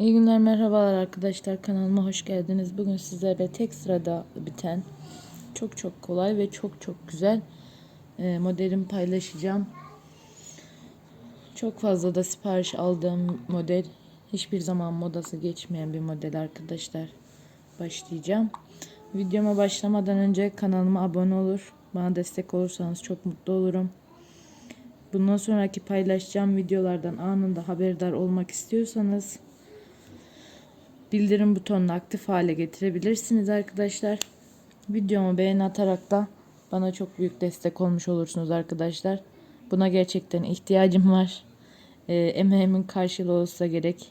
İyi günler merhabalar arkadaşlar kanalıma hoş geldiniz. Bugün sizlere tek sırada biten çok çok kolay ve çok çok güzel e, modelimi paylaşacağım. Çok fazla da sipariş aldığım model hiçbir zaman modası geçmeyen bir model arkadaşlar. Başlayacağım. Videoma başlamadan önce kanalıma abone olur. Bana destek olursanız çok mutlu olurum. Bundan sonraki paylaşacağım videolardan anında haberdar olmak istiyorsanız bildirim butonunu aktif hale getirebilirsiniz arkadaşlar. Videomu beğeni atarak da bana çok büyük destek olmuş olursunuz arkadaşlar. Buna gerçekten ihtiyacım var. Ee, emeğimin karşılığı olsa gerek.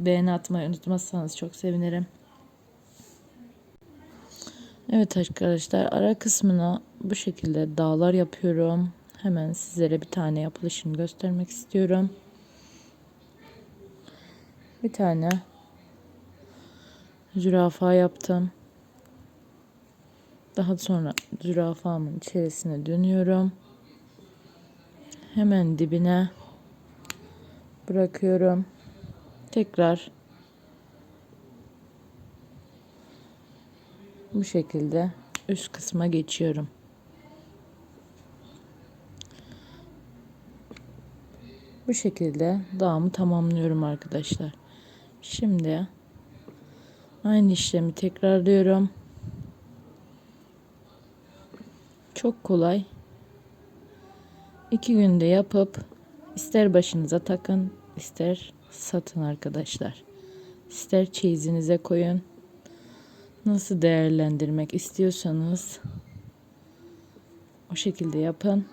Beğeni atmayı unutmazsanız çok sevinirim. Evet arkadaşlar ara kısmına bu şekilde dağlar yapıyorum. Hemen sizlere bir tane yapılışını göstermek istiyorum. Bir tane zürafa yaptım. Daha sonra zürafamın içerisine dönüyorum. Hemen dibine bırakıyorum. Tekrar bu şekilde üst kısma geçiyorum. Bu şekilde dağımı tamamlıyorum arkadaşlar. Şimdi aynı işlemi tekrarlıyorum. Çok kolay. İki günde yapıp ister başınıza takın, ister satın arkadaşlar. İster çeyizinize koyun. Nasıl değerlendirmek istiyorsanız o şekilde yapın.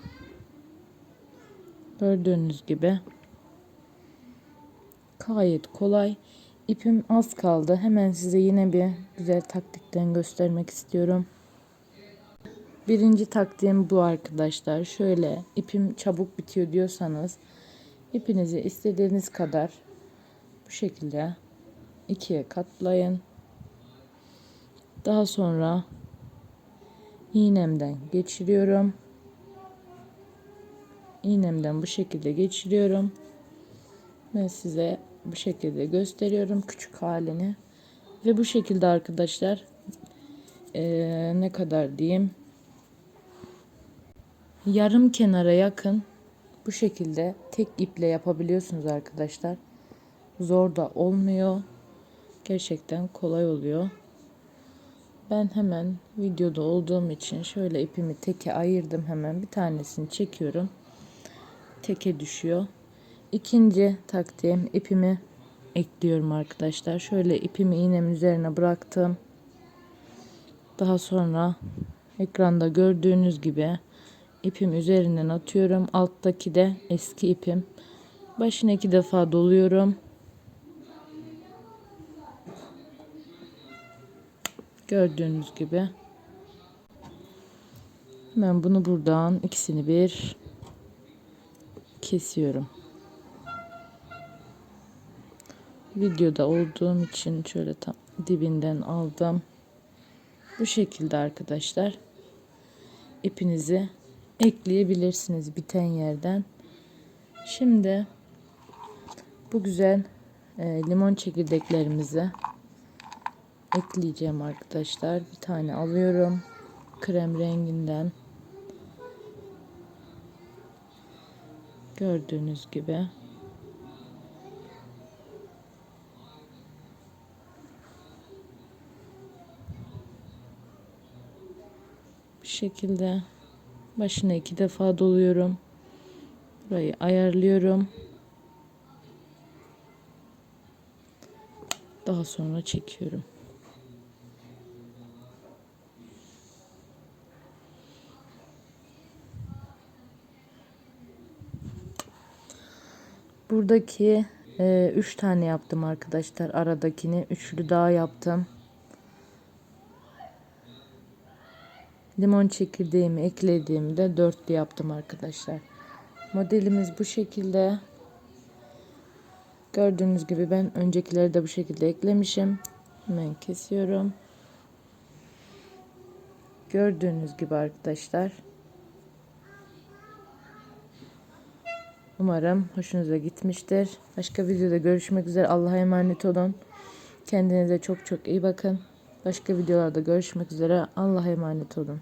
Gördüğünüz gibi gayet kolay. İpim az kaldı. Hemen size yine bir güzel taktikten göstermek istiyorum. Birinci taktiğim bu arkadaşlar. Şöyle ipim çabuk bitiyor diyorsanız ipinizi istediğiniz kadar bu şekilde ikiye katlayın. Daha sonra iğnemden geçiriyorum. İğnemden bu şekilde geçiriyorum. Ve size bu şekilde gösteriyorum küçük halini. Ve bu şekilde arkadaşlar ee, ne kadar diyeyim yarım kenara yakın bu şekilde tek iple yapabiliyorsunuz arkadaşlar. Zor da olmuyor. Gerçekten kolay oluyor. Ben hemen videoda olduğum için şöyle ipimi teke ayırdım hemen bir tanesini çekiyorum. Teke düşüyor. İkinci taktiğim ipimi ekliyorum arkadaşlar. Şöyle ipimi iğnemin üzerine bıraktım. Daha sonra ekranda gördüğünüz gibi ipim üzerinden atıyorum. Alttaki de eski ipim. Başına iki defa doluyorum. Gördüğünüz gibi. Hemen bunu buradan ikisini bir kesiyorum. Videoda olduğum için şöyle tam dibinden aldım. Bu şekilde arkadaşlar ipinizi ekleyebilirsiniz biten yerden. Şimdi bu güzel e, limon çekirdeklerimizi ekleyeceğim arkadaşlar. Bir tane alıyorum. Krem renginden. Gördüğünüz gibi. Şekilde başına iki defa doluyorum. Burayı ayarlıyorum. Daha sonra çekiyorum. Buradaki 3 e, üç tane yaptım arkadaşlar. Aradakini üçlü daha yaptım. Limon çekirdeğimi eklediğimde dörtlü yaptım arkadaşlar. Modelimiz bu şekilde. Gördüğünüz gibi ben öncekileri de bu şekilde eklemişim. Hemen kesiyorum. Gördüğünüz gibi arkadaşlar. Umarım hoşunuza gitmiştir. Başka videoda görüşmek üzere. Allah'a emanet olun. Kendinize çok çok iyi bakın. Başka videolarda görüşmek üzere. Allah'a emanet olun.